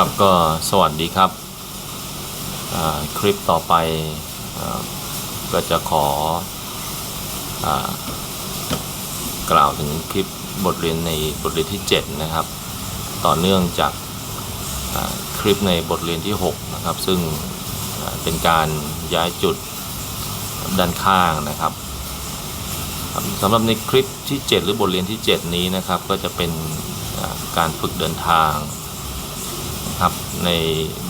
ครับก็สวัสดีครับ คลิปต่อไปอก็จะขออกล่าวถึงคลิปบทเรียนในบทเรียนที่ 7 นะครับ ต่อเนื่องจากคลิปในบทเรียนที่ 6 นะครับ ซึ่งเป็นการย้ายจุดด้านข้างนะครับสำหรับในคลิปที่ 7 หรือบทเรียนที่ 7 นี้นะครับ ก็จะเป็นการฝึกเดินทาง นะครับใน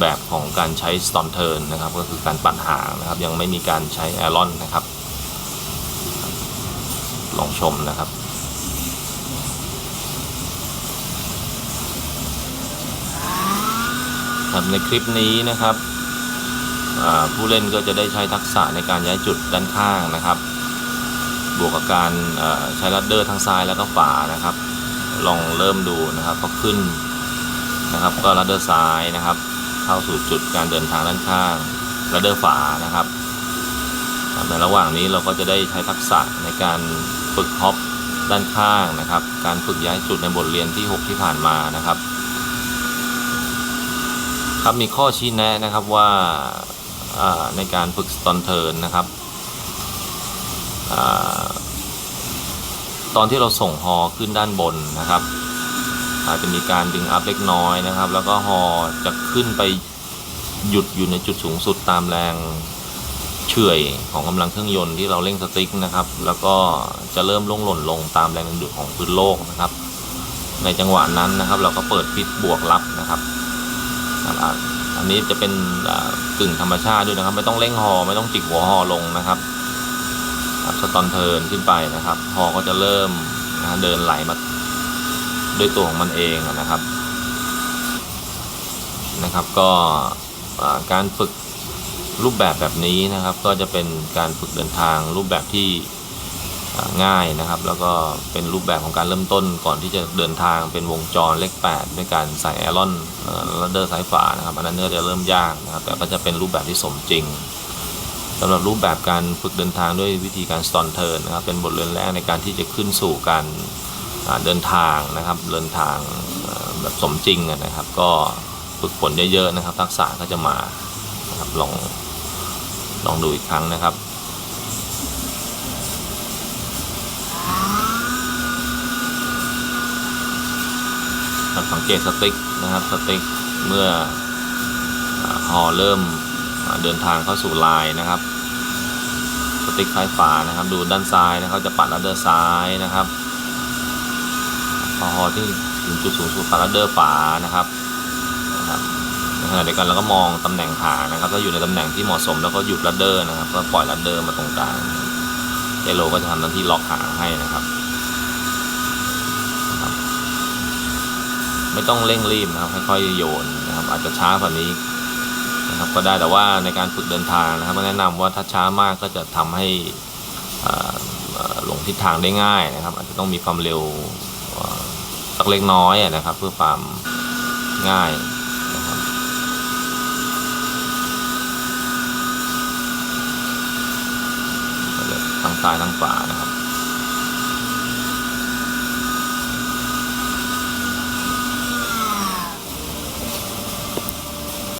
แบบของการใช้ Storm Turn นะครับก็คือการปั่นหางนะครับ ยังไม่มีการใช้ a อรอนนะครับ ลองชมนะครับครับในคลิปนี้นะครับผู้เล่นก็จะได้ใช้ทักษะในการย้ายจุดด้านข้างนะครับ บวกกับการใช้ลัดเดอร์ทั้งซ้ายแล้วก็ขวานะครับ ลองเริ่มดูนะครับพอขึ้น นะครับ ก็ลัดเดอร์ซ้ายนะครับ เข้าสู่จุดการเดินทางด้านข้างลัดเดอร์ฝานะครับในระหว่างนี้เราก็จะได้ใช้ทักษะในการฝึกฮอปด้านข้างนะครับ การฝึกย้ายจุดในบทเรียนที่ 6 ที่ผ่านมานะครับครับมีข้อชี้แนะนะครับว่าในการฝึกสตอนเทิร์นนะครับอตอนที่เราส่งฮอขึ้นด้านบนนะครับ อาจจะมีการดึงอัพเล็กน้อยนะครับ แล้วก็ฮอจะขึ้นไปหยุดอยู่ในจุดสูงสุดตามแรงเฉื่อยของกำลังเครื่องยนต์ที่เราเร่งสติ๊กนะครับ แล้วก็จะเริ่มลงหล่นลงตามแรงดึงดูดของพื้นโลกนะครับ ในจังหวะนั้นนะครับ เราก็เปิดพิษบวกรับนะครับอันนี้จะเป็นกึ่งธรรมชาติด้วยนะครับ ไม่ต้องเร่งฮอไม่ต้องจิกหัวฮอลงนะครับสตอนเทิร์นขึ้นไปนะครับฮอก็จะเริ่มเดินไหลมา ด้วยตัวของมันเองนะครับนะครับ ก็การฝึกรูปแบบแบบนี้นะครับ ก็จะเป็นการฝึกเดินทางรูปแบบที่ง่ายนะครับ แล้วก็เป็นรูปแบบของการเริ่มต้นก่อนที่จะเดินทางเป็นวงจรเลข 8 ด้วยการใส่แอรอนลัดเดอร์สายฝานะครับอันนั้นก็จะเริ่มยากนะครับ แต่ก็จะเป็นรูปแบบที่สมจริงสำหรับรูปแบบการฝึกเดินทางด้วยวิธีการสตอนเทิร์นนะครับ เป็นบทเรียนแรกในการที่จะขึ้นสู่การ เดินทางนะครับเดินทางแบบสมจริงนะครับ ก็ฝึกฝนเยอะๆนะครับ ทักษะก็จะมานะครับลองลองดูอีกครั้งนะครับสังเกตสติ๊กนะครับสติ๊กเมื่ออาฮอเริ่มเดินทางเข้าสู่ลายนะครับ สติ๊กซ้ายฝานะครับ ดูด้านซ้ายนะครับจะปัดลัดเดอร์ซ้ายนะครับ พอที่ถึงจุดสูงสุดปาราเดอร์ฝานะครับนะครับในขณะเดียวกันเราก็มองตำแหน่งหานะครับถ้าอยู่ในตำแหน่งที่เหมาะสมแล้วก็หยุดลัดเดอร์นะครับก็ปล่อยลัดเดอร์มาตรงกลางเจโลก็จะทำหน้าที่ล็อกหางให้นะครับ ไม่ต้องเร่งรีบนะครับค่อยๆโยนนะครับ อาจจะช้ากว่านี้นะครับก็ได้แต่ว่าในการฝึกเดินทางนะครับก็แนะนำว่าถ้าช้ามากก็จะทำให้หลงทิศทางได้ง่ายนะครับ อาจจะต้องมีความเร็ว สักเล็กน้อยนะครับ เพื่อความง่ายนะครับทั้งซ้ายทั้งขวานะ